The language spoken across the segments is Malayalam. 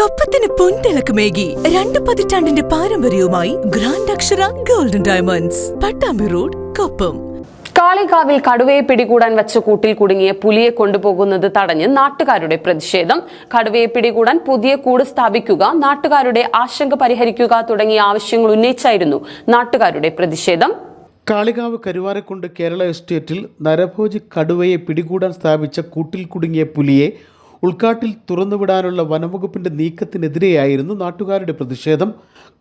കൊപ്പത്തിന് പൊൻതിളക്കമേകി രണ്ട് പതിറ്റാണ്ടിന്റെ പാരമ്പര്യവുമായി grand Akshara golden diamonds Pattambi road Koppam. കാളികാവിൽ കടുവയെ പിടികൂടാൻ വെച്ച കൂട്ടിൽ കുടുങ്ങിയ പുലിയെ കൊണ്ടുപോകുന്നത് തടഞ്ഞ് നാട്ടുകാരുടെ പ്രതിഷേധം. കടുവയെ പിടികൂടാൻ പുതിയ കൂട് സ്ഥാപിക്കുക നാട്ടുകാരുടെ ആശങ്ക പരിഹരിക്കുക തുടങ്ങിയ ആവശ്യങ്ങൾ ഉന്നയിച്ചായിരുന്നു നാട്ടുകാരുടെ പ്രതിഷേധം. കാളികാവ് കരുവാരക്കുണ്ട് കേരള എസ്റ്റേറ്റിൽ നരഭോജി കടുവയെ പിടികൂടാൻ സ്ഥാപിച്ച കൂട്ടിൽ കുടുങ്ങിയ പുലിയെ ഉൾക്കാട്ടിൽ തുറന്നുവിടാനുള്ള വനംവകുപ്പിന്റെ നീക്കത്തിനെതിരെയായിരുന്നു നാട്ടുകാരുടെ പ്രതിഷേധം.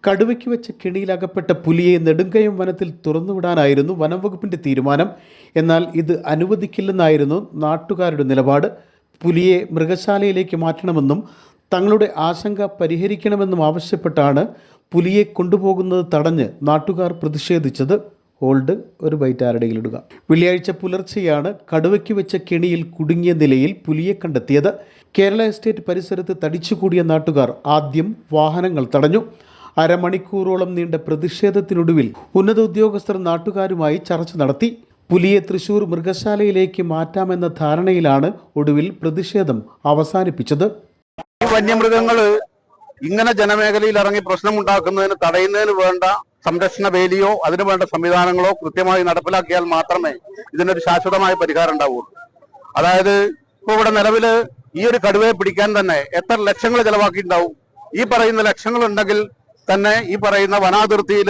കടുവയ്ക്ക് വെച്ച കെണിയിലകപ്പെട്ട പുലിയെ നെടുങ്കയം വനത്തിൽ തുറന്നുവിടാനായിരുന്നു വനംവകുപ്പിന്റെ തീരുമാനം. എന്നാൽ ഇത് അനുവദിക്കില്ലെന്നായിരുന്നു നാട്ടുകാരുടെ നിലപാട്. പുലിയെ മൃഗശാലയിലേക്ക് മാറ്റണമെന്നും തങ്ങളുടെ ആശങ്ക പരിഹരിക്കണമെന്നും ആവശ്യപ്പെട്ടാണ് പുലിയെ കൊണ്ടുപോകുന്നത് തടഞ്ഞ് നാട്ടുകാർ പ്രതിഷേധിച്ചത്. ഹോൾഡ് ഒരു ബൈറ്റ് ആരുടെയിലിടുക വെള്ളിയാഴ്ച പുലർച്ചെയാണ് കടുവയ്ക്ക് വെച്ച കെണിയിൽ കുടുങ്ങിയ നിലയിൽ പുലിയെ കണ്ടെത്തിയത്. കേരള എസ്റ്റേറ്റ് പരിസരത്ത് തടിച്ചുകൂടിയ നാട്ടുകാർ ആദ്യം വാഹനങ്ങൾ തടഞ്ഞു. അരമണിക്കൂറോളം നീണ്ട പ്രതിഷേധത്തിനൊടുവിൽ ഉന്നത ഉദ്യോഗസ്ഥർ നാട്ടുകാരുമായി ചർച്ച നടത്തി. പുലിയെ തൃശൂർ മൃഗശാലയിലേക്ക് മാറ്റാമെന്ന ധാരണയിലാണ് ഒടുവിൽ പ്രതിഷേധം അവസാനിപ്പിച്ചത്. ഈ വന്യമൃഗങ്ങൾ ഇങ്ങനെ ജനമേഖലയിൽ ഇറങ്ങി പ്രശ്നം ഉണ്ടാക്കുന്നതിന് തടയുന്നതിന് വേണ്ട സംരക്ഷണ വേലിയോ അതിനു വേണ്ട സംവിധാനങ്ങളോ കൃത്യമായി നടപ്പിലാക്കിയാൽ മാത്രമേ ഇതിനൊരു ശാശ്വതമായ പരിഹാരം ഉണ്ടാവുള്ളൂ അതായത് ഇപ്പൊ ഇവിടെ നിലവിൽ ഈ ഒരു കടുവയെ പിടിക്കാൻ തന്നെ എത്ര ലക്ഷങ്ങൾ ചെലവാക്കിയിട്ടുണ്ടാവും? ഈ പറയുന്ന ലക്ഷങ്ങൾ ഉണ്ടെങ്കിൽ തന്നെ ഈ പറയുന്ന വനാതിർത്തിയിൽ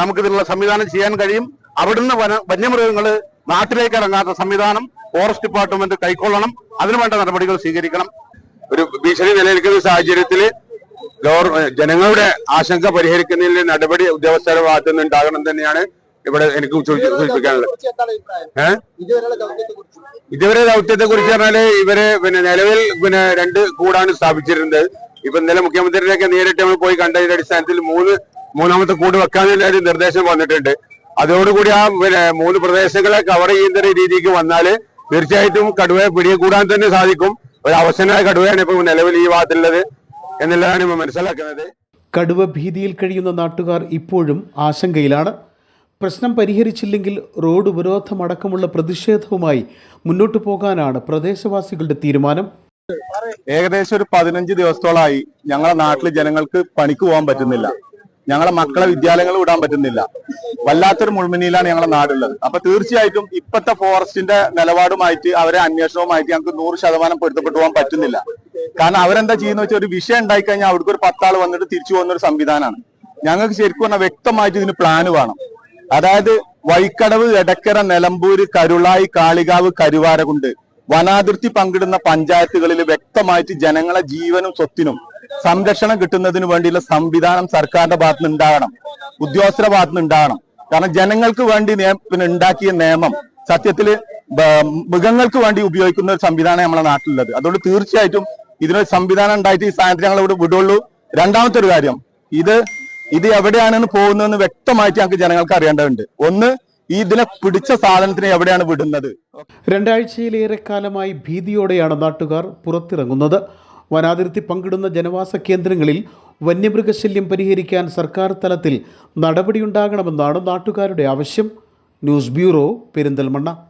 നമുക്കിതിനുള്ള സംവിധാനം ചെയ്യാൻ കഴിയും. അവിടുന്ന് വന വന്യമൃഗങ്ങൾ നാട്ടിലേക്ക് ഇറങ്ങാത്ത സംവിധാനം ഫോറസ്റ്റ് ഡിപ്പാർട്ട്മെന്റ് കൈക്കൊള്ളണം. അതിനുവേണ്ട നടപടികൾ സ്വീകരിക്കണം. ഒരു ഭീഷണി നിലനിൽക്കുന്ന സാഹചര്യത്തിൽ ജനങ്ങളുടെ ആശങ്ക പരിഹരിക്കുന്നതിൽ നടപടി ഉദ്യോഗസ്ഥരുടെ ഭാഗത്തു നിന്ന് ഉണ്ടാകണം തന്നെയാണ് ഇവിടെ എനിക്ക് സൂചി- സൂചിപ്പിക്കാനുള്ളത്. ഏഹ് ഇതുവരെ ദൗത്യത്തെ കുറിച്ച് പറഞ്ഞാൽ ഇവർ പിന്നെ നിലവിൽ പിന്നെ രണ്ട് കൂടാണ് സ്ഥാപിച്ചിരുന്നത്. ഇപ്പൊ ഇന്നലെ മുഖ്യമന്ത്രിയുടെയൊക്കെ നേരിട്ട് നമ്മൾ പോയി കണ്ടതിന്റെ അടിസ്ഥാനത്തിൽ മൂന്ന് മൂന്നാമത്തെ കൂട് വെക്കാനുള്ള ഒരു നിർദ്ദേശം വന്നിട്ടുണ്ട്. അതോടുകൂടി ആ പിന്നെ മൂന്ന് പ്രദേശങ്ങളെ കവർ ചെയ്യുന്ന ഒരു രീതിക്ക് വന്നാൽ തീർച്ചയായിട്ടും കടുവയെ പിടികൂടാൻ തന്നെ സാധിക്കും. ഒരു അവസരമായ കടുവയാണ് ഇപ്പൊ നിലവിൽ ഈ ഭാഗത്തുള്ളത്. എന്നുള്ളതാണ് ഇപ്പോൾ മനസ്സിലാക്കുന്നത്. കടുവ ഭീതിയിൽ കഴിയുന്ന നാട്ടുകാർ ഇപ്പോഴും ആശങ്കയിലാണ്. പ്രശ്നം പരിഹരിച്ചില്ലെങ്കിൽ റോഡ് ഉപരോധമടക്കമുള്ള പ്രതിഷേധവുമായി മുന്നോട്ടു പോകാനാണ് പ്രദേശവാസികളുടെ തീരുമാനം. ഏകദേശം ഒരു പതിനഞ്ച് ദിവസത്തോളമായി ഞങ്ങളുടെ നാട്ടിലെ ജനങ്ങൾക്ക് പണിക്ക് പോകാൻ പറ്റുന്നില്ല. ഞങ്ങളെ മക്കളെ വിദ്യാലയങ്ങൾ വിടാൻ പറ്റുന്നില്ല. വല്ലാത്തൊരു മുൾമിനിയിലാണ് ഞങ്ങളുടെ നാടുള്ളത്. അപ്പൊ തീർച്ചയായിട്ടും ഇപ്പത്തെ ഫോറസ്റ്റിന്റെ നിലപാടുമായിട്ട് അവരെ അന്വേഷണവുമായിട്ട് ഞങ്ങൾക്ക് നൂറ് ശതമാനം പൊരുത്തപ്പെട്ടു പോകാൻ പറ്റുന്നില്ല. കാരണം അവരെന്താ ചെയ്യുന്ന വെച്ചാൽ ഒരു വിഷയം ഉണ്ടായി കഴിഞ്ഞാൽ അവിടേക്ക് ഒരു പത്താൾ വന്നിട്ട് തിരിച്ചു പോകുന്ന ഒരു സംവിധാനമാണ്. ഞങ്ങൾക്ക് ശരിക്കും പറഞ്ഞാൽ വ്യക്തമായിട്ട് ഇതിന് പ്ലാന് വേണം. അതായത് വൈക്കടവ് എടക്കര നിലമ്പൂര് കരുളായി കാളികാവ് കരുവാരകുണ്ട് വനാതിർത്തി പങ്കിടുന്ന പഞ്ചായത്തുകളിൽ വ്യക്തമായിട്ട് ജനങ്ങളെ ജീവനും സ്വത്തിനും സംരക്ഷണം കിട്ടുന്നതിന് വേണ്ടിയുള്ള സംവിധാനം സർക്കാരിന്റെ ഭാഗത്ത് നിന്ന് ഉണ്ടാകണം. ഉദ്യോഗസ്ഥരുടെ ഭാഗത്ത് നിന്ന് ഉണ്ടാകണം. കാരണം ജനങ്ങൾക്ക് വേണ്ടി പിന്നെ ഉണ്ടാക്കിയ നിയമം സത്യത്തിൽ ബ- മൃഗങ്ങൾക്ക് വേണ്ടി ഉപയോഗിക്കുന്ന ഒരു സംവിധാനം നമ്മുടെ നാട്ടിലുള്ളത്. അതുകൊണ്ട് തീർച്ചയായിട്ടും ഇതിനൊരു സംവിധാനം ഉണ്ടായിട്ട് ഈ സാധനത്തിൽ ഞങ്ങൾ ഇവിടെ വിടുള്ളൂ. രണ്ടാമത്തെ ഒരു കാര്യം ഇത് ഇത് എവിടെയാണെന്ന് പോകുന്നതെന്ന് വ്യക്തമായിട്ട് ഞങ്ങൾക്ക് ജനങ്ങൾക്ക് അറിയേണ്ടതുണ്ട്. ഒന്ന് ഇതിനെ പിടിച്ച സാധനത്തിന് എവിടെയാണ് വിടുന്നത്? രണ്ടാഴ്ചയിലേറെ കാലമായി ഭീതിയോടെയാണ് നാട്ടുകാർ പുറത്തിറങ്ങുന്നത്. വനാതിർത്തി പങ്കിടുന്ന ജനവാസ കേന്ദ്രങ്ങളിൽ വന്യമൃഗശല്യം പരിഹരിക്കാൻ സർക്കാർ തലത്തിൽ നടപടിയുണ്ടാകണമെന്നാണ് നാട്ടുകാരുടെ ആവശ്യം. News bureau Perinthalmanna.